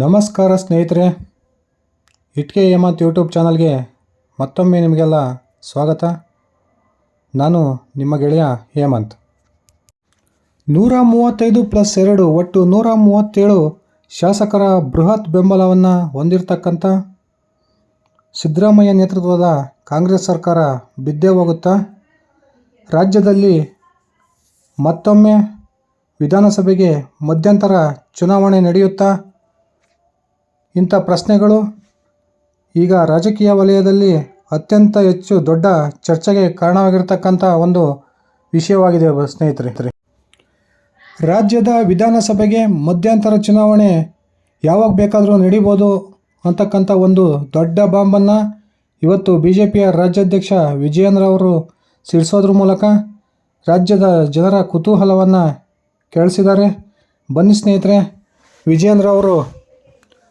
ನಮಸ್ಕಾರ ಸ್ನೇಹಿತರೆ. ಇಟ್ಕೆ ಹೇಮಂತ್ ಯೂಟ್ಯೂಬ್ ಚಾನಲ್ಗೆ ಮತ್ತೊಮ್ಮೆ ನಿಮಗೆಲ್ಲ ಸ್ವಾಗತ. ನಾನು ನಿಮ್ಮ ಗೆಳೆಯ ಹೇಮಂತ್. ನೂರ ಮೂವತ್ತೈದು ಪ್ಲಸ್ ಎರಡು ಒಟ್ಟು ನೂರ ಮೂವತ್ತೇಳು ಶಾಸಕರ ಬೃಹತ್ ಬೆಂಬಲವನ್ನು ಹೊಂದಿರತಕ್ಕಂಥ ಸಿದ್ದರಾಮಯ್ಯ ನೇತೃತ್ವದ ಕಾಂಗ್ರೆಸ್ ಸರ್ಕಾರ ಬಿದ್ದೇ ಹೋಗುತ್ತಾ? ರಾಜ್ಯದಲ್ಲಿ ಮತ್ತೊಮ್ಮೆ ವಿಧಾನಸಭೆಗೆ ಮಧ್ಯಂತರ ಚುನಾವಣೆ ನಡೆಯುತ್ತಾ? ಇಂಥ ಪ್ರಶ್ನೆಗಳು ಈಗ ರಾಜಕೀಯ ವಲಯದಲ್ಲಿ ಅತ್ಯಂತ ಹೆಚ್ಚು ದೊಡ್ಡ ಚರ್ಚೆಗೆ ಕಾರಣವಾಗಿರ್ತಕ್ಕಂಥ ಒಂದು ವಿಷಯವಾಗಿದೆ ಸ್ನೇಹಿತರೆ. ರಾಜ್ಯದ ವಿಧಾನಸಭೆಗೆ ಮಧ್ಯಂತರ ಚುನಾವಣೆ ಯಾವಾಗ ಬೇಕಾದರೂ ನಡೀಬೋದು ಅಂತಕ್ಕಂಥ ಒಂದು ದೊಡ್ಡ ಬಾಂಬನ್ನು ಇವತ್ತು ಬಿ ಜೆ ಪಿಯ ರಾಜ್ಯಾಧ್ಯಕ್ಷ ವಿಜಯೇಂದ್ರ ಅವರು ಸಿಡಿಸೋದ್ರ ಮೂಲಕ ರಾಜ್ಯದ ಜನರ ಕುತೂಹಲವನ್ನು ಕೇಳಿಸಿದ್ದಾರೆ. ಬನ್ನಿ ಸ್ನೇಹಿತರೆ, ವಿಜಯೇಂದ್ರ ಅವರು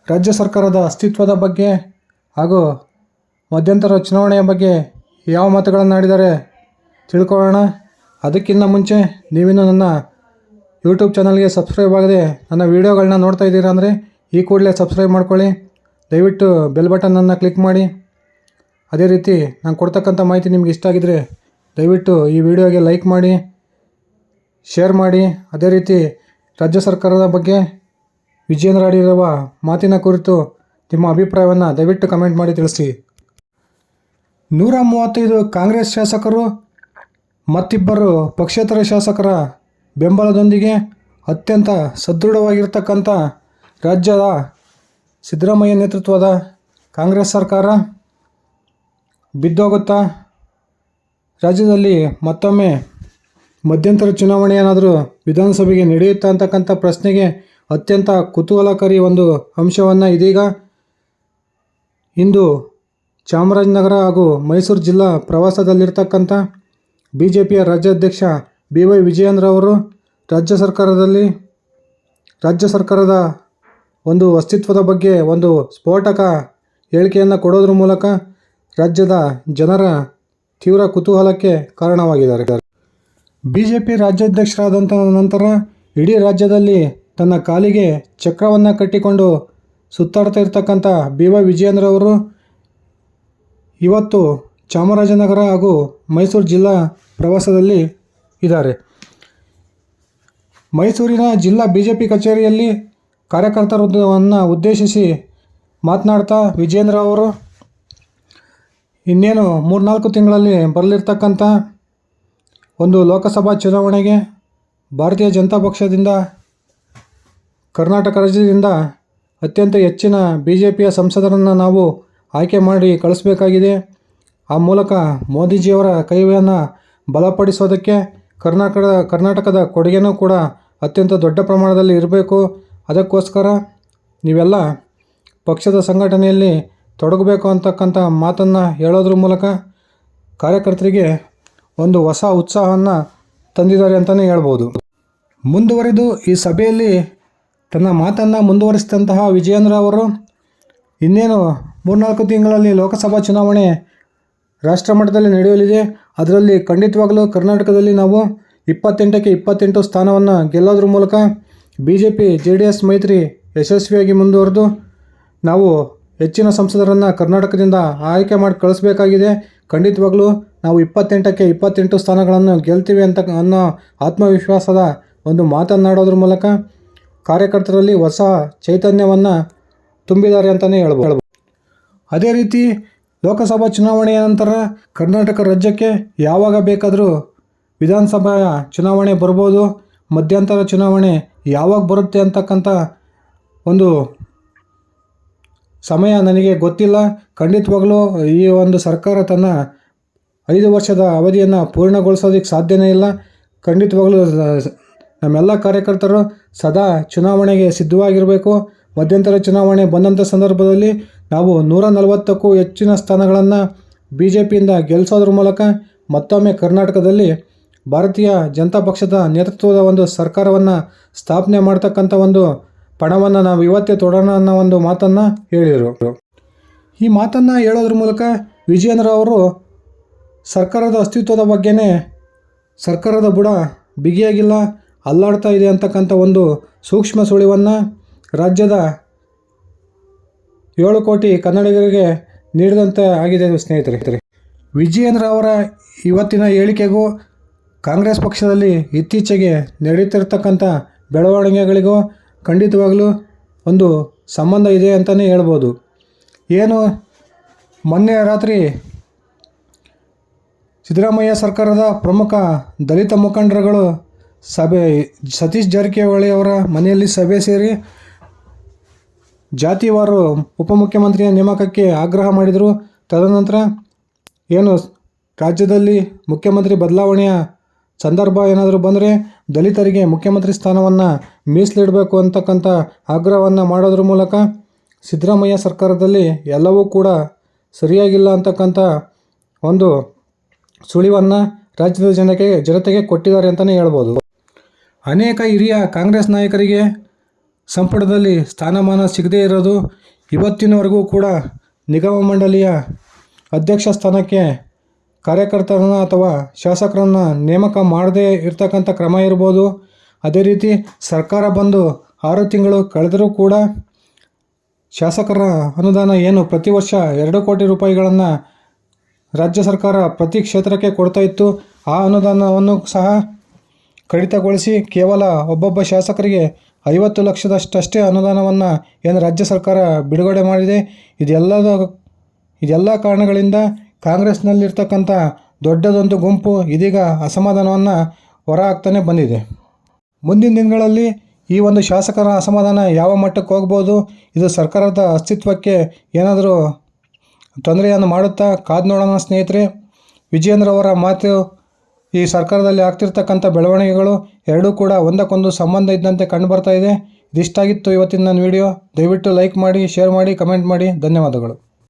ರಾಜ್ಯ ಸರ್ಕಾರದ ಅಸ್ತಿತ್ವದ ಬಗ್ಗೆ ಹಾಗೂ ಮಧ್ಯಂತರ ಚುನಾವಣೆಯ ಬಗ್ಗೆ ಯಾವ ಮಾತುಗಳನ್ನು ಆಡಿದರೆ ತಿಳ್ಕೊಳ್ಳೋಣ. ಅದಕ್ಕಿಂತ ಮುಂಚೆ ನೀವಿನ್ನೂ ನನ್ನ ಯೂಟ್ಯೂಬ್ ಚಾನಲ್ಗೆ ಸಬ್ಸ್ಕ್ರೈಬ್ ಆಗದೆ ನನ್ನ ವೀಡಿಯೋಗಳನ್ನ ನೋಡ್ತಾ ಇದ್ದೀರಾ ಅಂದರೆ ಈ ಕೂಡಲೇ ಸಬ್ಸ್ಕ್ರೈಬ್ ಮಾಡ್ಕೊಳ್ಳಿ. ದಯವಿಟ್ಟು ಬೆಲ್ ಬಟನನ್ನು ಕ್ಲಿಕ್ ಮಾಡಿ. ಅದೇ ರೀತಿ ನಾನು ಕೊಡ್ತಕ್ಕಂಥ ಮಾಹಿತಿ ನಿಮ್ಗೆ ಇಷ್ಟ ಆಗಿದರೆ ದಯವಿಟ್ಟು ಈ ವಿಡಿಯೋಗೆ ಲೈಕ್ ಮಾಡಿ ಶೇರ್ ಮಾಡಿ. ಅದೇ ರೀತಿ ರಾಜ್ಯ ಸರ್ಕಾರದ ಬಗ್ಗೆ ವಿಜಯೇಂದ್ರ ಆಡಿರುವ ಮಾತಿನ ಕುರಿತು ನಿಮ್ಮ ಅಭಿಪ್ರಾಯವನ್ನು ದಯವಿಟ್ಟು ಕಮೆಂಟ್ ಮಾಡಿ ತಿಳಿಸಿ ನೂರ ಮೂವತ್ತೈದು ಕಾಂಗ್ರೆಸ್ ಶಾಸಕರು, ಮತ್ತಿಬ್ಬರು ಪಕ್ಷೇತರ ಶಾಸಕರ ಬೆಂಬಲದೊಂದಿಗೆ ಅತ್ಯಂತ ಸದೃಢವಾಗಿರ್ತಕ್ಕಂಥ ರಾಜ್ಯದ ಸಿದ್ದರಾಮಯ್ಯ ನೇತೃತ್ವದ ಕಾಂಗ್ರೆಸ್ ಸರ್ಕಾರ ಬಿದ್ದೋಗುತ್ತಾ, ರಾಜ್ಯದಲ್ಲಿ ಮತ್ತೊಮ್ಮೆ ಮಧ್ಯಂತರ ಚುನಾವಣೆ ಏನಾದರೂ ವಿಧಾನಸಭೆಗೆ ನಡೆಯುತ್ತಾ ಅಂತಕ್ಕಂಥ ಪ್ರಶ್ನೆಗೆ ಅತ್ಯಂತ ಕುತೂಹಲಕಾರಿ ಒಂದು ಅಂಶವನ್ನು ಇದೀಗ ಇಂದು ಚಾಮರಾಜನಗರ ಹಾಗೂ ಮೈಸೂರು ಜಿಲ್ಲಾ ಪ್ರವಾಸದಲ್ಲಿರ್ತಕ್ಕಂಥ ಬಿ ಜೆ ಪಿಯ ರಾಜ್ಯಾಧ್ಯಕ್ಷ ಬಿ ವೈ ವಿಜಯೇಂದ್ರ ಅವರು ರಾಜ್ಯ ಸರ್ಕಾರದಲ್ಲಿ ರಾಜ್ಯ ಸರ್ಕಾರದ ಒಂದು ಅಸ್ತಿತ್ವದ ಬಗ್ಗೆ ಒಂದು ಸ್ಫೋಟಕ ಹೇಳಿಕೆಯನ್ನು ಕೊಡೋದ್ರ ಮೂಲಕ ರಾಜ್ಯದ ಜನರ ತೀವ್ರ ಕುತೂಹಲಕ್ಕೆ ಕಾರಣವಾಗಿದ್ದಾರೆ. ಬಿ ಜೆ ಪಿ ರಾಜ್ಯಾಧ್ಯಕ್ಷರಾದಂಥ ನಂತರ ಇಡೀ ರಾಜ್ಯದಲ್ಲಿ ತನ್ನ ಕಾಲಿಗೆ ಚಕ್ರವನ್ನು ಕಟ್ಟಿಕೊಂಡು ಸುತ್ತಾಡ್ತಾ ಇರ್ತಕ್ಕಂಥ ಬಿ ವೈ ವಿಜಯೇಂದ್ರವರು ಇವತ್ತು ಚಾಮರಾಜನಗರ ಹಾಗೂ ಮೈಸೂರು ಜಿಲ್ಲಾ ಪ್ರವಾಸದಲ್ಲಿ ಇದ್ದಾರೆ. ಮೈಸೂರಿನ ಜಿಲ್ಲಾ ಬಿ ಜೆ ಪಿ ಕಚೇರಿಯಲ್ಲಿ ಕಾರ್ಯಕರ್ತರನ್ನು ಉದ್ದೇಶಿಸಿ ಮಾತನಾಡ್ತಾ ವಿಜೇಂದ್ರ ಅವರು, ಇನ್ನೇನು ಮೂರ್ನಾಲ್ಕು ತಿಂಗಳಲ್ಲಿ ಬರಲಿರ್ತಕ್ಕಂಥ ಒಂದು ಲೋಕಸಭಾ ಚುನಾವಣೆಗೆ ಭಾರತೀಯ ಜನತಾ ಪಕ್ಷದಿಂದ ಕರ್ನಾಟಕ ರಾಜ್ಯದಿಂದ ಅತ್ಯಂತ ಹೆಚ್ಚಿನ ಬಿ ಜೆ ಪಿಯ ಸಂಸದರನ್ನು ನಾವು ಆಯ್ಕೆ ಮಾಡಿ ಕಳಿಸಬೇಕಾಗಿದೆ. ಆ ಮೂಲಕ ಮೋದಿಜಿಯವರ ಕೈವೆಯನ್ನು ಬಲಪಡಿಸೋದಕ್ಕೆ ಕರ್ನಾಟಕದ ಕರ್ನಾಟಕದ ಕೊಡುಗೆನೂ ಕೂಡ ಅತ್ಯಂತ ದೊಡ್ಡ ಪ್ರಮಾಣದಲ್ಲಿ ಇರಬೇಕು. ಅದಕ್ಕೋಸ್ಕರ ನೀವೆಲ್ಲ ಪಕ್ಷದ ಸಂಘಟನೆಯಲ್ಲಿ ತೊಡಗಬೇಕು ಅಂತಕ್ಕಂಥ ಮಾತನ್ನು ಹೇಳೋದ್ರ ಮೂಲಕ ಕಾರ್ಯಕರ್ತರಿಗೆ ಒಂದು ಹೊಸ ಉತ್ಸಾಹವನ್ನು ತಂದಿದ್ದಾರೆ ಅಂತಲೇ ಹೇಳ್ಬೋದು. ಮುಂದುವರೆದು ಈ ಸಭೆಯಲ್ಲಿ ತನ್ನ ಮಾತನ್ನು ಮುಂದುವರಿಸಿದಂತಹ ವಿಜಯೇಂದ್ರ ಅವರು ಇನ್ನೇನು ಮೂರ್ನಾಲ್ಕು ತಿಂಗಳಲ್ಲಿ ಲೋಕಸಭಾ ಚುನಾವಣೆ ರಾಷ್ಟ್ರ ಮಟ್ಟದಲ್ಲಿ ನಡೆಯಲಿದೆ. ಅದರಲ್ಲಿ ಖಂಡಿತವಾಗಲೂ ಕರ್ನಾಟಕದಲ್ಲಿ ನಾವು ಇಪ್ಪತ್ತೆಂಟಕ್ಕೆ ಇಪ್ಪತ್ತೆಂಟು ಸ್ಥಾನವನ್ನು ಗೆಲ್ಲೋದ್ರ ಮೂಲಕ B J P J D S ಮೈತ್ರಿ ಯಶಸ್ವಿಯಾಗಿ ಮುಂದುವರೆದು ನಾವು ಹೆಚ್ಚಿನ ಸಂಸದರನ್ನು ಕರ್ನಾಟಕದಿಂದ ಆಯ್ಕೆ ಮಾಡಿ ಕಳಿಸ್ಬೇಕಾಗಿದೆ. ಖಂಡಿತವಾಗಲೂ ನಾವು ಇಪ್ಪತ್ತೆಂಟಕ್ಕೆ ಇಪ್ಪತ್ತೆಂಟು ಸ್ಥಾನಗಳನ್ನು ಗೆಲ್ತೀವಿ ಅಂತ ಅನ್ನೋ ಆತ್ಮವಿಶ್ವಾಸದ ಒಂದು ಮಾತನ್ನಾಡೋದ್ರ ಮೂಲಕ ಕಾರ್ಯಕರ್ತರಲ್ಲಿ ಹೊಸ ಚೈತನ್ಯವನ್ನು ತುಂಬಿದ್ದಾರೆ ಅಂತಲೇ ಹೇಳ್ಬೋದು. ಅದೇ ರೀತಿ ಲೋಕಸಭಾ ಚುನಾವಣೆಯ ನಂತರ ಕರ್ನಾಟಕ ರಾಜ್ಯಕ್ಕೆ ಯಾವಾಗ ಬೇಕಾದರೂ ವಿಧಾನಸಭಾ ಚುನಾವಣೆ ಬರ್ಬೋದು, ಮಧ್ಯಂತರ ಚುನಾವಣೆ ಯಾವಾಗ ಬರುತ್ತೆ ಅಂತಕ್ಕಂಥ ಒಂದು ಸಮಯ ನನಗೆ ಗೊತ್ತಿಲ್ಲ. ಖಂಡಿತವಾಗಲೂ ಈ ಒಂದು ಸರ್ಕಾರ ತನ್ನ ಐದು ವರ್ಷದ ಅವಧಿಯನ್ನು ಪೂರ್ಣಗೊಳಿಸೋದಕ್ಕೆ ಸಾಧ್ಯನೇ ಇಲ್ಲ. ಖಂಡಿತವಾಗ್ಲೂ ನಮ್ಮೆಲ್ಲ ಕಾರ್ಯಕರ್ತರು ಸದಾ ಚುನಾವಣೆಗೆ ಸಿದ್ಧವಾಗಿರಬೇಕು. ಮಧ್ಯಂತರ ಚುನಾವಣೆ ಬಂದಂಥ ಸಂದರ್ಭದಲ್ಲಿ ನಾವು ನೂರ ನಲವತ್ತಕ್ಕೂ ಹೆಚ್ಚಿನ ಸ್ಥಾನಗಳನ್ನು ಬಿ ಜೆ ಪಿಯಿಂದ ಗೆಲ್ಲಿಸೋದ್ರ ಮೂಲಕ ಮತ್ತೊಮ್ಮೆ ಕರ್ನಾಟಕದಲ್ಲಿ ಭಾರತೀಯ ಜನತಾ ಪಕ್ಷದ ನೇತೃತ್ವದ ಒಂದು ಸರ್ಕಾರವನ್ನು ಸ್ಥಾಪನೆ ಮಾಡ್ತಕ್ಕಂಥ ಒಂದು ಪಣವನ್ನು ನಾವು ಇವತ್ತೇ ತೊಡೋಣ ಅನ್ನೋ ಒಂದು ಮಾತನ್ನು ಹೇಳಿದರು ಈ ಮಾತನ್ನು ಹೇಳೋದ್ರ ಮೂಲಕ ವಿಜಯೇಂದ್ರ ಅವರು ಸರ್ಕಾರದ ಅಸ್ತಿತ್ವದ ಬಗ್ಗೆನೇ ಸರ್ಕಾರದ ಬುಡ ಬಿಗಿಯಾಗಿಲ್ಲ. ಅಲ್ಲಾಡ್ತಾ ಇದೆ ಅಂತಕ್ಕಂಥ ಒಂದು ಸೂಕ್ಷ್ಮ ಸುಳಿವನ್ನು ರಾಜ್ಯದ ಏಳು ಕೋಟಿ ಕನ್ನಡಿಗರಿಗೆ ನೀಡಿದಂತೆ ಆಗಿದೆ ಸ್ನೇಹಿತರೆ. ವಿಜಯೇಂದ್ರ ಅವರ ಇವತ್ತಿನ ಹೇಳಿಕೆಗೂ ಕಾಂಗ್ರೆಸ್ ಪಕ್ಷದಲ್ಲಿ ಇತ್ತೀಚೆಗೆ ನಡೀತಿರ್ತಕ್ಕಂಥ ಬೆಳವಣಿಗೆಗಳಿಗೂ ಖಂಡಿತವಾಗಲೂ ಒಂದು ಸಂಬಂಧ ಇದೆ ಅಂತಲೇ ಹೇಳ್ಬೋದು. ಏನು, ಮೊನ್ನೆ ರಾತ್ರಿ ಸಿದ್ದರಾಮಯ್ಯ ಸರ್ಕಾರದ ಪ್ರಮುಖ ದಲಿತ ಮುಖಂಡರುಗಳು ಸಭೆ, ಸತೀಶ್ ಜಾರಕಿಹೊಳಿ ಅವರ ಮನೆಯಲ್ಲಿ ಸಭೆ ಸೇರಿ ಜಾತಿವಾರು ಉಪಮುಖ್ಯಮಂತ್ರಿಯ ನೇಮಕಕ್ಕೆ ಆಗ್ರಹ ಮಾಡಿದರು. ತದನಂತರ ಏನು, ರಾಜ್ಯದಲ್ಲಿ ಮುಖ್ಯಮಂತ್ರಿ ಬದಲಾವಣೆಯ ಸಂದರ್ಭ ಏನಾದರೂ ಬಂದರೆ ದಲಿತರಿಗೆ ಮುಖ್ಯಮಂತ್ರಿ ಸ್ಥಾನವನ್ನು ಮೀಸಲಿಡಬೇಕು ಅಂತಕ್ಕಂಥ ಆಗ್ರಹವನ್ನು ಮಾಡೋದ್ರ ಮೂಲಕ ಸಿದ್ದರಾಮಯ್ಯ ಸರ್ಕಾರದಲ್ಲಿ ಎಲ್ಲವೂ ಕೂಡ ಸರಿಯಾಗಿಲ್ಲ ಅಂತಕ್ಕಂಥ ಒಂದು ಸುಳಿವನ್ನು ರಾಜ್ಯದ ಜನಕ್ಕೆ ಜನತೆಗೆ ಕೊಟ್ಟಿದ್ದಾರೆ ಅಂತಲೇ ಹೇಳ್ಬೋದು. ಅನೇಕ ಹಿರಿಯ ಕಾಂಗ್ರೆಸ್ ನಾಯಕರಿಗೆ ಸಂಪುಟದಲ್ಲಿ ಸ್ಥಾನಮಾನ ಸಿಗದೇ ಇರೋದು ಇವತ್ತಿನವರೆಗೂ ಕೂಡ ನಿಗಮ ಮಂಡಳಿಯ ಅಧ್ಯಕ್ಷ ಸ್ಥಾನಕ್ಕೆ ಕಾರ್ಯಕರ್ತರನ್ನು ಅಥವಾ ಶಾಸಕರನ್ನು ನೇಮಕ ಮಾಡದೇ ಇರತಕ್ಕಂಥ ಕ್ರಮ ಇರ್ಬೋದು. ಅದೇ ರೀತಿ ಸರ್ಕಾರ ಬಂದು ಆರು ತಿಂಗಳು ಕಳೆದರೂ ಕೂಡ ಶಾಸಕರ ಅನುದಾನ ಏನು ಪ್ರತಿ ವರ್ಷ ಎರಡು ಕೋಟಿ ರೂಪಾಯಿಗಳನ್ನು ರಾಜ್ಯ ಸರ್ಕಾರ ಪ್ರತಿ ಕ್ಷೇತ್ರಕ್ಕೆ ಕೊಡ್ತಾ ಇತ್ತು. ಆ ಅನುದಾನವನ್ನು ಸಹ ಕಡಿತಗೊಳಿಸಿ ಕೇವಲ ಒಬ್ಬೊಬ್ಬ ಶಾಸಕರಿಗೆ ಐವತ್ತು ಲಕ್ಷದಷ್ಟಷ್ಟೇ ಅನುದಾನವನ್ನು ಏನು ರಾಜ್ಯ ಸರ್ಕಾರ ಬಿಡುಗಡೆ ಮಾಡಿದೆ. ಇದೆಲ್ಲದ, ಇದೆಲ್ಲ ಕಾರಣಗಳಿಂದ ಕಾಂಗ್ರೆಸ್ನಲ್ಲಿರ್ತಕ್ಕಂಥ ದೊಡ್ಡದೊಂದು ಗುಂಪು ಇದೀಗ ಅಸಮಾಧಾನವನ್ನು ಹೊರ ಹಾಕ್ತಾನೆ ಬಂದಿದೆ. ಮುಂದಿನ ದಿನಗಳಲ್ಲಿ ಈ ಒಂದು ಶಾಸಕರ ಅಸಮಾಧಾನ ಯಾವ ಮಟ್ಟಕ್ಕೆ ಹೋಗ್ಬೋದು, ಇದು ಸರ್ಕಾರದ ಅಸ್ತಿತ್ವಕ್ಕೆ ಏನಾದರೂ ತೊಂದರೆಯನ್ನು ಮಾಡುತ್ತಾ ಕಾದು ನೋಡೋಣ ಸ್ನೇಹಿತರೆ. ವಿಜಯೇಂದ್ರ ಅವರ ಮಾತು ಈ ಸರ್ಕಾರದಲ್ಲಿ ಆಗ್ತಿರ್ತಕ್ಕಂಥ ಬೆಳವಣಿಗೆಗಳು ಎರಡೂ ಕೂಡ ಒಂದಕ್ಕೊಂದು ಸಂಬಂಧ ಇದ್ದಂತೆ ಕಂಡುಬರ್ತಾ ಇದೆ. ಇದಿಷ್ಟಾಗಿತ್ತು ಇವತ್ತಿನ ನನ್ನ ವಿಡಿಯೋ. ದಯವಿಟ್ಟು ಲೈಕ್ ಮಾಡಿ, ಶೇರ್ ಮಾಡಿ, ಕಮೆಂಟ್ ಮಾಡಿ. ಧನ್ಯವಾದಗಳು.